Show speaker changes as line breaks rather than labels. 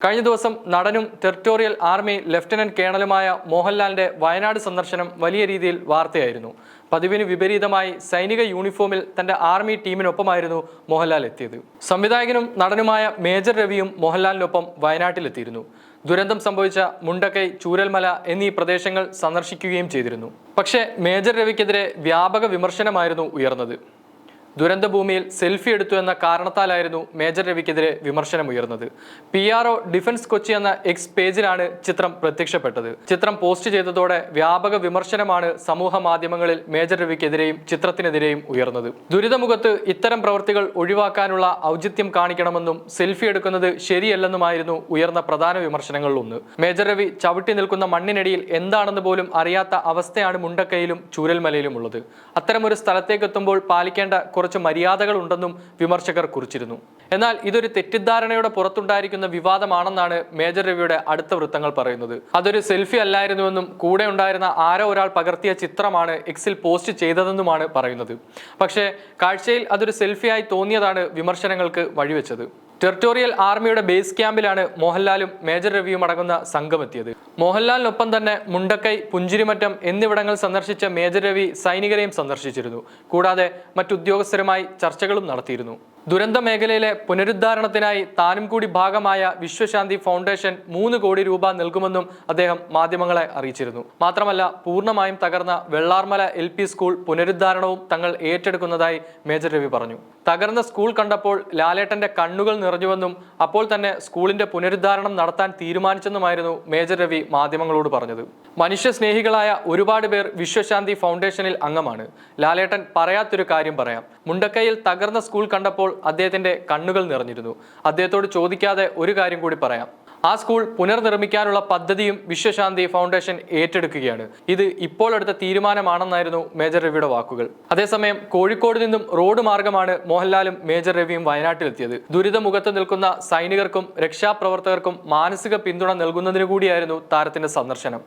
കഴിഞ്ഞ ദിവസം നടനും ടെറിട്ടോറിയൽ ആർമി ലഫ്റ്റനന്റ് കേണലുമായ മോഹൻലാലിന്റെ വയനാട് സന്ദർശനം വലിയ രീതിയിൽ വാർത്തയായിരുന്നു. പതിവിന് വിപരീതമായി സൈനിക യൂണിഫോമിൽ തന്റെ ആർമി ടീമിനൊപ്പമായിരുന്നു മോഹൻലാൽ എത്തിയത്. സംവിധായകനും നടനുമായ മേജർ രവിയും മോഹൻലാലിനൊപ്പം വയനാട്ടിലെത്തിയിരുന്നു. ദുരന്തം സംഭവിച്ച മുണ്ടക്കൈ ചൂരൽമല എന്നീ പ്രദേശങ്ങൾ സന്ദർശിക്കുകയും ചെയ്തിരുന്നു. പക്ഷേ മേജർ രവിക്കെതിരെ വ്യാപക വിമർശനമായിരുന്നു ഉയർന്നത്. ദുരന്തഭൂമിയിൽ സെൽഫി എടുത്തു എന്ന കാരണത്താലായിരുന്നു മേജർ രവിക്കെതിരെ വിമർശനമുയർന്നത് P R O defence Kochi എന്ന എക്സ് പേജിലാണ് ചിത്രം പ്രത്യക്ഷപ്പെട്ടത്. ചിത്രം പോസ്റ്റ് ചെയ്തതോടെ വ്യാപക വിമർശനമാണ് സമൂഹ മാധ്യമങ്ങളിൽ മേജർ രവിക്കെതിരെയും ചിത്രത്തിനെതിരെയും ഉയർന്നത്. ദുരിതമുഖത്ത് ഇത്തരം പ്രവൃത്തികൾ ഒഴിവാക്കാനുള്ള ഔചിത്യം കാണിക്കണമെന്നും സെൽഫി എടുക്കുന്നത് ശരിയല്ലെന്നുമായിരുന്നു ഉയർന്ന പ്രധാന വിമർശനങ്ങളിൽ ഒന്ന് മേജർ രവി ചവിട്ടി നിൽക്കുന്ന മണ്ണിനടിയിൽ എന്താണെന്ന് പോലും അറിയാത്ത അവസ്ഥയാണ് മുണ്ടക്കയിലും ചൂരൽമലയിലും ഉള്ളത്. അത്തരമൊരു സ്ഥലത്തേക്കെത്തുമ്പോൾ പാലിക്കേണ്ട കുറച്ച് മര്യാദകൾ ഉണ്ടെന്നും വിമർശകർ കുറിച്ചിരുന്നു. എന്നാൽ ഇതൊരു തെറ്റിദ്ധാരണയുടെ പുറത്തുണ്ടായിരിക്കുന്ന വിവാദമാണെന്നാണ് മേജർ രവിയുടെ അടുത്ത വൃത്തങ്ങൾ പറയുന്നത്. അതൊരു സെൽഫി അല്ലായിരുന്നുവെന്നും കൂടെ ഉണ്ടായിരുന്ന ആരോ ഒരാൾ പകർത്തിയ ചിത്രമാണ് എക്സിൽ പോസ്റ്റ് ചെയ്തതെന്നുമാണ് പറയുന്നത്. പക്ഷേ കാഴ്ചയിൽ അതൊരു സെൽഫിയായി തോന്നിയതാണ് വിമർശനങ്ങൾക്ക് വഴിവെച്ചത്. ടെറിട്ടോറിയൽ ആർമിയുടെ ബേസ് ക്യാമ്പിലാണ് മോഹൻലാലും മേജർ രവിയും അടങ്ങുന്ന സംഘമെത്തിയത്. മോഹൻലാലിനൊപ്പം തന്നെ മുണ്ടക്കൈ പുഞ്ചിരിമറ്റം എന്നിവിടങ്ങൾ സന്ദർശിച്ച മേജർ രവി സൈനികരെയും സന്ദർശിച്ചിരുന്നു. കൂടാതെ മറ്റുദ്യോഗസ്ഥരുമായി ചർച്ചകളും നടത്തിയിരുന്നു. ദുരന്ത മേഖലയിലെ പുനരുദ്ധാരണത്തിനായി താനും കൂടി ഭാഗമായ വിശ്വശാന്തി ഫൗണ്ടേഷൻ മൂന്ന് കോടി രൂപ നൽകുമെന്നും അദ്ദേഹം മാധ്യമങ്ങളെ അറിയിച്ചിരുന്നു. മാത്രമല്ല പൂർണമായും തകർന്ന വെള്ളാർമല എൽ സ്കൂൾ പുനരുദ്ധാരണവും തങ്ങൾ ഏറ്റെടുക്കുന്നതായി മേജർ രവി പറഞ്ഞു. തകർന്ന സ്കൂൾ കണ്ടപ്പോൾ ലാലേട്ടന്റെ കണ്ണുകൾ നിറഞ്ഞുവെന്നും അപ്പോൾ തന്നെ സ്കൂളിന്റെ പുനരുദ്ധാരണം നടത്താൻ തീരുമാനിച്ചെന്നുമായിരുന്നു മേജർ രവി മാധ്യമങ്ങളോട് പറഞ്ഞത്. മനുഷ്യസ്നേഹികളായ ഒരുപാട് പേർ വിശ്വശാന്തി ഫൗണ്ടേഷനിൽ അംഗമാണ്. ലാലേട്ടൻ പറയാത്തൊരു കാര്യം പറയാം. മുണ്ടക്കയിൽ തകർന്ന സ്കൂൾ കണ്ടപ്പോൾ അദ്ദേഹത്തിന്റെ കണ്ണുകൾ നിറഞ്ഞിരുന്നു. അദ്ദേഹത്തോട് ചോദിക്കാതെ ഒരു കാര്യം കൂടി പറയാം. ആ സ്കൂൾ പുനർനിർമ്മിക്കാനുള്ള പദ്ധതിയും വിശ്വശാന്തി ഫൗണ്ടേഷൻ ഏറ്റെടുക്കുകയാണ്. ഇത് ഇപ്പോൾ എടുത്ത തീരുമാനമാണെന്നായിരുന്നു മേജർ രവിയുടെ വാക്കുകൾ. അതേസമയം കോഴിക്കോട് നിന്നും റോഡ് മാർഗമാണ് മോഹൻലാലും മേജർ രവിയും വയനാട്ടിലെത്തിയത്. ദുരിതമുഖത്ത് നിൽക്കുന്ന സൈനികർക്കും രക്ഷാപ്രവർത്തകർക്കും മാനസിക പിന്തുണ നൽകുന്നതിനു കൂടിയായിരുന്നു താരത്തിന്റെ സന്ദർശനം.